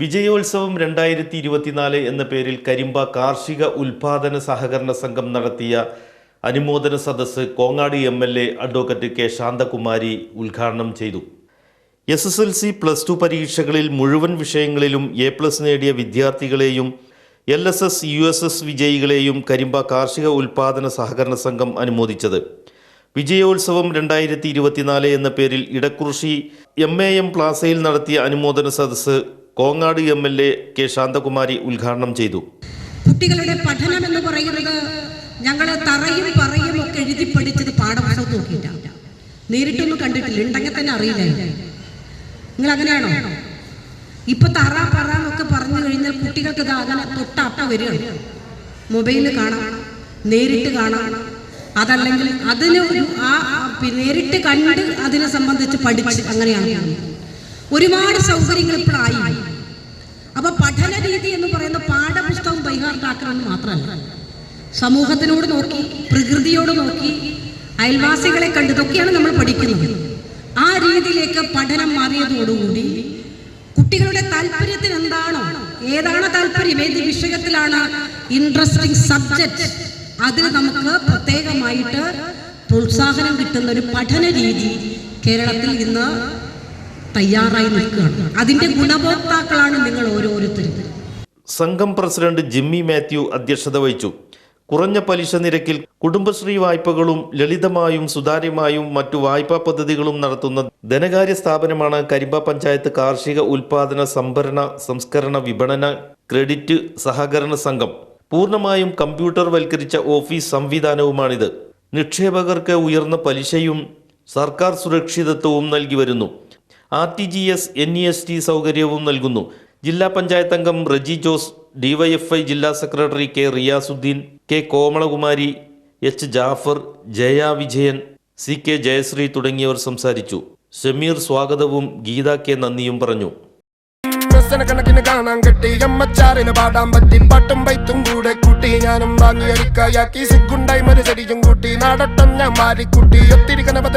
വിജയോത്സവം രണ്ടായിരത്തി ഇരുപത്തിനാല് എന്ന പേരിൽ കരിമ്പ കാർഷിക ഉൽപാദന സഹകരണ സംഘം നടത്തിയ അനുമോദന സദസ്സ് Kongad M L A advocate K Shanthakumari ഉദ്ഘാടനം ചെയ്തു. S S L C plus two പരീക്ഷകളിൽ മുഴുവൻ വിഷയങ്ങളിലും എ പ്ലസ് നേടിയ വിദ്യാർത്ഥികളെയും L S S U S S വിജയികളെയും Karimba കാർഷിക ഉൽപാദന സഹകരണ സംഘം അനുമോദിച്ചത്. വിജയോത്സവം രണ്ടായിരത്തി ഇരുപത്തിനാല് എന്ന പേരിൽ ഇടക്കുറിശി എം എ എം പ്ലാസയിൽ നടത്തിയ അനുമോദന സദസ്സ് Kongad M L A K Shanthakumari ഉദ്ഘാടനം ചെയ്തു. കുട്ടികളുടെ പഠനം എന്ന് പറയുന്നത് ഞങ്ങൾ തറയും പറയും ഒക്കെ എഴുതി പഠിച്ചത് പാഠഭാഷത്ത് നോക്കിയില്ല നേരിട്ടൊന്നും കണ്ടിട്ടില്ല. ഉണ്ടെങ്കിൽ തന്നെ അറിയില്ല നിങ്ങൾ അങ്ങനെയാണോ? ഇപ്പൊ തറ പറ എന്നൊക്കെ പറഞ്ഞു കഴിഞ്ഞാൽ കുട്ടികൾക്ക് ഇത് അങ്ങനെ തൊട്ടപ്പ വരികയാണ്. മൊബൈലിൽ കാണാം നേരിട്ട് കാണാം. അതല്ലെങ്കിൽ അതിന് ഒരു ആ നേരിട്ട് കണ്ട് അതിനെ സംബന്ധിച്ച് പഠിച്ച് അങ്ങനെയാണ്. ഒരുപാട് സൗകര്യങ്ങൾ ഇപ്പോഴായി അപ്പൊ പഠന രീതി എന്ന് പറയുന്ന പാഠപുസ്തകം ബൈഹാർട്ടാക്കണമെന്ന് മാത്രമല്ല സമൂഹത്തിനോട് നോക്കി പ്രകൃതിയോട് നോക്കി അയൽവാസികളെ കണ്ടതൊക്കെയാണ് നമ്മൾ പഠിക്കുന്നത്. ആ രീതിയിലേക്ക് പഠനം മാറിയതോടുകൂടി കുട്ടികളുടെ താല്പര്യത്തിന് എന്താണോ ഏതാണ് താല്പര്യം ഏത് വിഷയത്തിലാണ് ഇൻട്രസ്റ്റിംഗ് സബ്ജക്റ്റ് അതിന് നമുക്ക് പ്രത്യേകമായിട്ട് പ്രോത്സാഹനം കിട്ടുന്ന ഒരു പഠന രീതി കേരളത്തിൽ ഇന്ന് തയ്യാറായി നിൽക്കുകയാണ്. അതിന്റെ ഗുണഭോക്താക്കളാണ് നിങ്ങൾ ഓരോരുത്തരും. സംഘം പ്രസിഡന്റ് ജിമ്മി മാത്യു അധ്യക്ഷത വഹിച്ചു. കുറഞ്ഞ പലിശ നിരക്കിൽ കുടുംബശ്രീ വായ്പകളും ലളിതമായും സുതാര്യമായും മറ്റു വായ്പാ പദ്ധതികളും നടത്തുന്ന ധനകാര്യ സ്ഥാപനമാണ് കരിമ്പ പഞ്ചായത്ത് കാർഷിക ഉൽപാദന സംഭരണ സംസ്കരണ വിപണന ക്രെഡിറ്റ് സഹകരണ സംഘം. പൂർണമായും കമ്പ്യൂട്ടർ വൽക്കരിച്ച ഓഫീസ് സംവിധാനവുമാണിത്. നിക്ഷേപകർക്ക് ഉയർന്ന പലിശയും സർക്കാർ സുരക്ഷിതത്വവും നൽകി വരുന്നു. R T G S N E S T സൗകര്യവും നൽകുന്നു. ജില്ലാ പഞ്ചായത്ത് അംഗം റജി ജോസ് ഡിവൈഎഫ്ഐ ജില്ലാ secretary K Riyasudheen K Komalakumari H Jafar Jaya Vijayan C K Jayasree തുടങ്ങിയവർ സംസാരിച്ചു. ഷമീർ സ്വാഗതവും ഗീത കെ നന്ദിയും പറഞ്ഞു. കണക്കിന് കാണാൻ കെട്ടി അമ്മച്ചാറിന് പാടാൻ പറ്റി. പാട്ടും പൈത്തും കൂടെ കൂട്ടി ഞാനും സിഗുണ്ടായി മരുചടിയും കൂട്ടി. നാടട്ടം ഞാൻ ഒത്തിരി കനപത